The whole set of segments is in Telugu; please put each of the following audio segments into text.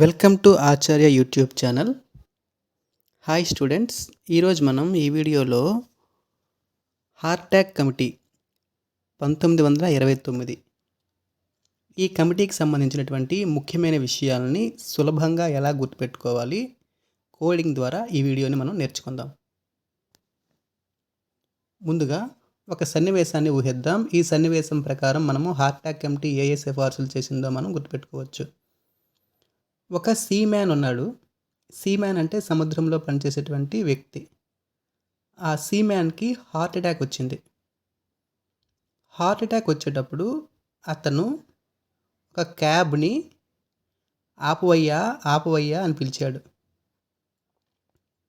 Welcome to Acharya YouTube channel. Hi students ఈరోజు మనం ఈ వీడియోలో హార్టాక్ కమిటీ పంతొమ్మిది వందల ఇరవై తొమ్మిది. ఈ కమిటీకి సంబంధించినటువంటి ముఖ్యమైన విషయాలని సులభంగా ఎలా గుర్తుపెట్టుకోవాలి కోడింగ్ ద్వారా ఈ వీడియోని మనం నేర్చుకుందాం. ముందుగా ఒక సన్నివేశాన్ని ఊహిద్దాం. ఈ సన్నివేశం ప్రకారం మనము హార్టాక్ కమిటీ ఏ ఏ సిఫార్సులు చేసిందో మనం గుర్తుపెట్టుకోవచ్చు. ఒక సీ మ్యాన్ ఉన్నాడు. సీ మ్యాన్ అంటే సముద్రంలో పనిచేసేటువంటి వ్యక్తి. ఆ సీమ్యాన్కి హార్ట్ అటాక్ వచ్చింది. హార్ట్ అటాక్ వచ్చేటప్పుడు అతను ఒక క్యాబ్ని ఆపువయ్యా ఆపువయ్యా అని పిలిచాడు.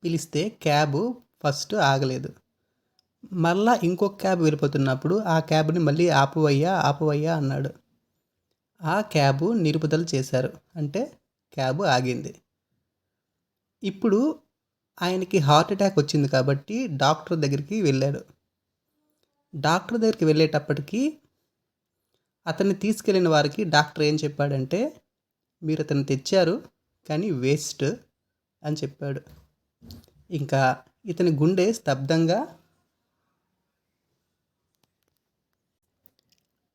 పిలిస్తే క్యాబ్ ఫస్ట్ ఆగలేదు. మళ్ళా ఇంకో క్యాబ్ వెళ్ళిపోతున్నప్పుడు ఆ క్యాబ్ని మళ్ళీ ఆపువయ్యా ఆపువయ్యా అన్నాడు. ఆ క్యాబ్ నిలుపుదల చేశారు. అంటే క్యాబ్ ఆగింది. ఇప్పుడు ఆయనకి హార్ట్ అటాక్ వచ్చింది కాబట్టి డాక్టర్ దగ్గరికి వెళ్ళాడు. డాక్టర్ దగ్గరికి వెళ్ళేటప్పటికి అతన్ని తీసుకెళ్ళిన వారికి డాక్టర్ ఏం చెప్పాడంటే మీరు అతను తెచ్చారు కానీ వేస్ట్ అని చెప్పాడు. ఇంకా ఇతని గుండె స్తబ్దంగా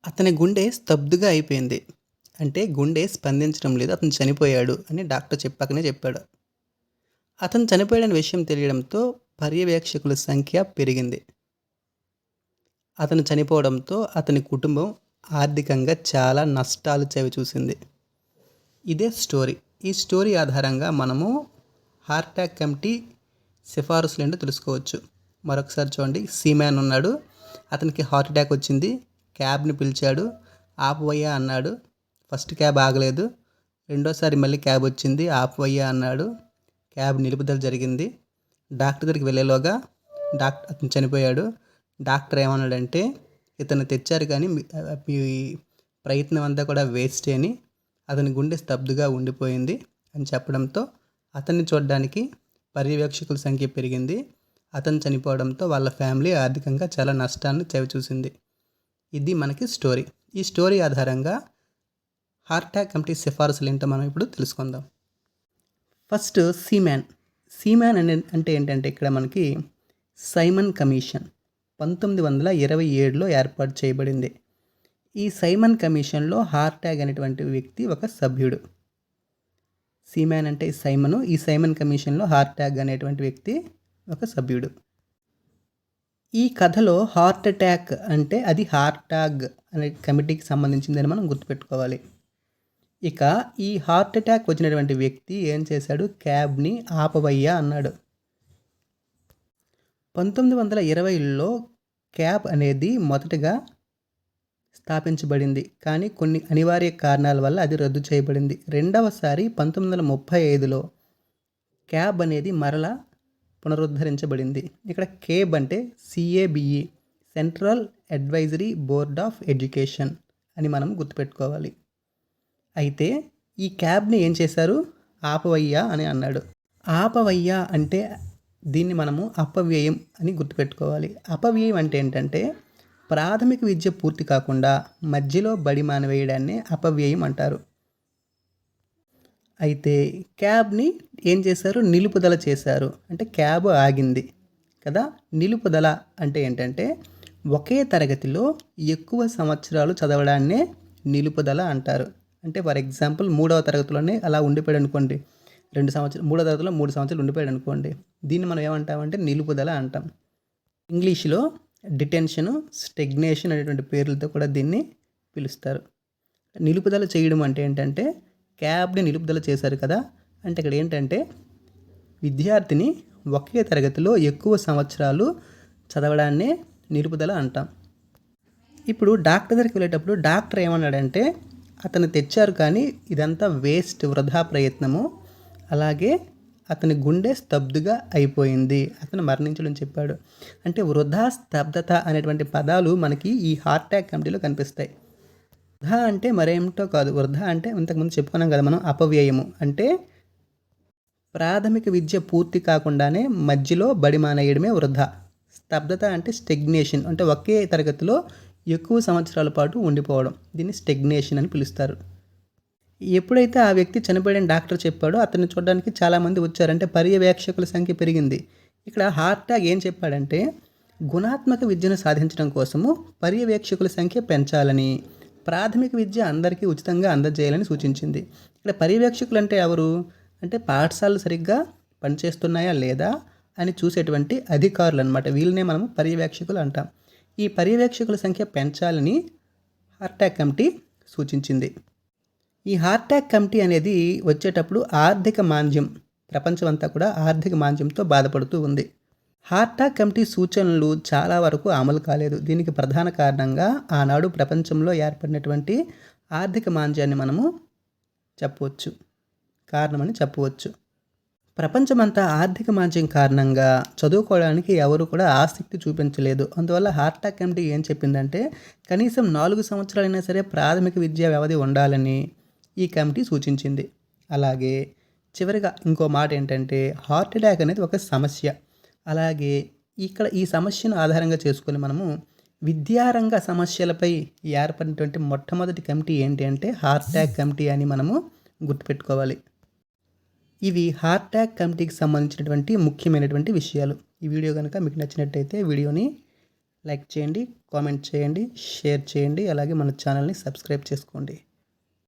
అతని గుండె స్తబ్దుగా అయిపోయింది. అంటే గుండె స్పందించడం లేదు అతను చనిపోయాడు అని డాక్టర్ చెప్పాకనే చెప్పాడు. అతను చనిపోయాడని విషయం తెలియడంతో పర్యవేక్షకుల సంఖ్య పెరిగింది. అతను చనిపోవడంతో అతని కుటుంబం ఆర్థికంగా చాలా నష్టాలు చవి చూసింది ఇదే స్టోరీ. ఈ స్టోరీ ఆధారంగా మనము హార్ట్ అటాక్ కమిటీ సిఫారసులు ఏంటో తెలుసుకోవచ్చు. మరొకసారి చూడండి. సీమ్యాన్ ఉన్నాడు. అతనికి హార్ట్ అటాక్ వచ్చింది. క్యాబ్ని పిలిచాడు. ఆపువయ్యా అన్నాడు. ఫస్ట్ క్యాబ్ ఆగలేదు. రెండోసారి మళ్ళీ క్యాబ్ వచ్చింది. ఆపవయ్యా అన్నాడు. క్యాబ్ నిలుపుదల జరిగింది. డాక్టర్ దగ్గరికి వెళ్ళేలోగా డాక్టర్ అతను చనిపోయాడు. డాక్టర్ ఏమన్నాడంటే ఇతను తెచ్చారు కానీ మీ ప్రయత్నం అంతా కూడా వేస్ట్ అని అతని గుండె స్తబ్దుగా ఉండిపోయింది అని చెప్పడంతో అతన్ని చూడడానికి పర్యవేక్షకుల సంఖ్య పెరిగింది. అతను చనిపోవడంతో వాళ్ళ ఫ్యామిలీ ఆర్థికంగా చాలా నష్టాన్ని చవిచూసింది. ఇది మనకి స్టోరీ. ఈ స్టోరీ ఆధారంగా హార్ట్ అటాక్ కమిటీ సిఫారసులు ఏంటో మనం ఇప్పుడు తెలుసుకుందాం. ఫస్ట్ సీమ్యాన్ సీమ్యాన్ అనే అంటే ఏంటంటే ఇక్కడ మనకి సైమన్ కమిషన్ పంతొమ్మిది వందల ఇరవై ఏడులో ఏర్పాటు చేయబడింది. ఈ సైమన్ కమిషన్లో హార్ట్ అటాక్ అనేటువంటి వ్యక్తి ఒక సభ్యుడు. సీమ్యాన్ అంటే సైమను. ఈ సైమన్ కమిషన్లో హార్ట్ అటాక్ అనేటువంటి వ్యక్తి ఒక సభ్యుడు. ఈ కథలో హార్ట్ అటాక్ అంటే అది హార్ట్ అటాక్ అనే కమిటీకి సంబంధించిందని మనం గుర్తుపెట్టుకోవాలి. ఇక ఈ హార్ట్ అటాక్ వచ్చినటువంటి వ్యక్తి ఏం చేశాడు? క్యాబ్ని ఆపవయ్యా అన్నాడు. పంతొమ్మిది వందల ఇరవైలో క్యాబ్ అనేది మొదటగా స్థాపించబడింది. కానీ కొన్ని అనివార్య కారణాల వల్ల అది రద్దు చేయబడింది. రెండవసారి పంతొమ్మిది వందల ముప్పై ఐదులో క్యాబ్ అనేది మరలా పునరుద్ధరించబడింది. ఇక్కడ కేబ్ అంటే C A B E central advisory board of education అని మనం గుర్తుపెట్టుకోవాలి. అయితే ఈ క్యాబ్ని ఏం చేశారు? ఆపవయ్యా అని అన్నాడు. ఆపవయ్యా అంటే దీన్ని మనము అపవ్యయం అని గుర్తుపెట్టుకోవాలి. అపవ్యయం అంటే ఏంటంటే ప్రాథమిక విద్య పూర్తి కాకుండా మధ్యలో బడి మానవేయడాన్ని అపవ్యయం అంటారు. అయితే క్యాబ్ని ఏం చేశారు? నిలుపుదల చేశారు. అంటే క్యాబ్ ఆగింది కదా? నిలుపుదల అంటే ఏంటంటే ఒకే తరగతిలో ఎక్కువ సంవత్సరాలు చదవడాన్నే నిలుపుదల అంటారు. అంటే ఫర్ ఎగ్జాంపుల్ మూడవ తరగతిలోనే అలా ఉండిపోయాడు అనుకోండి. రెండు సంవత్సరాలు మూడవ తరగతిలో మూడు సంవత్సరాలు ఉండిపోయాడు అనుకోండి. దీన్ని మనం ఏమంటామంటే నిలుపుదల అంటాం. ఇంగ్లీష్లో డిటెన్షన్ స్టెగ్నేషన్ అనేటువంటి పేర్లతో కూడా దీన్ని పిలుస్తారు. నిలుపుదల చేయడం అంటే ఏంటంటే క్యాబ్ని నిలుపుదల చేశారు కదా. అంటే ఇక్కడ ఏంటంటే విద్యార్థిని ఒకే తరగతిలో ఎక్కువ సంవత్సరాలు చదవడాన్నే నిలుపుదల అంటాం. ఇప్పుడు డాక్టర్ దగ్గరికి వెళ్ళేటప్పుడు డాక్టర్ ఏమన్నాడంటే అతను తెచ్చారు కానీ ఇదంతా వేస్ట్ వృధా ప్రయత్నము. అలాగే అతని గుండె స్తబ్దుగా అయిపోయింది. అతను మరణించడం చెప్పాడు. అంటే వృధా స్తబ్దత అనేటువంటి పదాలు మనకి ఈ హార్ట్ అటాక్ కమిటీలో కనిపిస్తాయి. వృధా అంటే మరేమిటో కాదు. వృధా అంటే ఇంతకుముందు చెప్పుకున్నాం కదా మనం అపవ్యయము. అంటే ప్రాథమిక విద్య పూర్తి కాకుండానే మధ్యలో బడి మానేయడమే వృధా. స్తబ్దత అంటే స్టెగ్నేషన్. అంటే ఒకే తరగతిలో ఎక్కువ సంవత్సరాల పాటు ఉండిపోవడం. దీన్ని స్టెగ్నేషన్ అని పిలుస్తారు. ఎప్పుడైతే ఆ వ్యక్తి చనిపోయిన డాక్టర్ చెప్పాడో అతన్ని చూడడానికి చాలామంది వచ్చారంటే పర్యవేక్షకుల సంఖ్య పెరిగింది. ఇక్కడ హార్ట్ ఏం చెప్పాడంటే గుణాత్మక విద్యను సాధించడం కోసము పర్యవేక్షకుల సంఖ్య పెంచాలని ప్రాథమిక విద్య అందరికీ ఉచితంగా అందజేయాలని సూచించింది. ఇక్కడ పర్యవేక్షకులు అంటే ఎవరు? అంటే పాఠశాలలు సరిగ్గా పనిచేస్తున్నాయా లేదా అని చూసేటువంటి అధికారులు అనమాట వీళ్ళనే మనం పర్యవేక్షకులు అంటాం. ఈ పర్యవేక్షకుల సంఖ్య పెంచాలని హార్టాక్ కమిటీ సూచించింది. ఈ హార్టాక్ కమిటీ అనేది వచ్చేటప్పుడు ఆర్థిక మాంద్యం ప్రపంచమంతా కూడా ఆర్థిక మాంద్యంతో బాధపడుతూ ఉంది. హార్టాక్ కమిటీ సూచనలు చాలా వరకు అమలు కాలేదు. దీనికి ప్రధాన కారణంగా ఆనాడు ప్రపంచంలో ఏర్పడినటువంటి ఆర్థిక మాంద్యాన్ని మనము చెప్పవచ్చు. కారణమని చెప్పవచ్చు. ప్రపంచమంతా ఆర్థిక మాంద్యం కారణంగా చదువుకోవడానికి ఎవరు కూడా ఆసక్తి చూపించలేదు. అందువల్ల హార్టాక్ కమిటీ ఏం చెప్పిందంటే కనీసం నాలుగు సంవత్సరాలైనా సరే ప్రాథమిక విద్యా వ్యవధి ఉండాలని ఈ కమిటీ సూచించింది. అలాగే చివరిగా ఇంకో మాట ఏంటంటే హార్ట్ అటాక్ అనేది ఒక సమస్య. అలాగే ఇక్కడ ఈ సమస్యను ఆధారంగా చేసుకొని మనము విద్యారంగ సమస్యలపై ఏర్పడినటువంటి మొట్టమొదటి కమిటీ ఏంటి అంటే హార్ట్ అటాక్ కమిటీ అని మనము గుర్తుపెట్టుకోవాలి. ఇవి హార్ట్ అటాక్ కమిటీకి సంబంధించినటువంటి ముఖ్యమైనటువంటి విషయాలు. ఈ వీడియో కనుక మీకు నచ్చినట్టయితే వీడియోని లైక్ చేయండి కామెంట్ చేయండి షేర్ చేయండి అలాగే మన ఛానల్ని సబ్స్క్రైబ్ చేసుకోండి.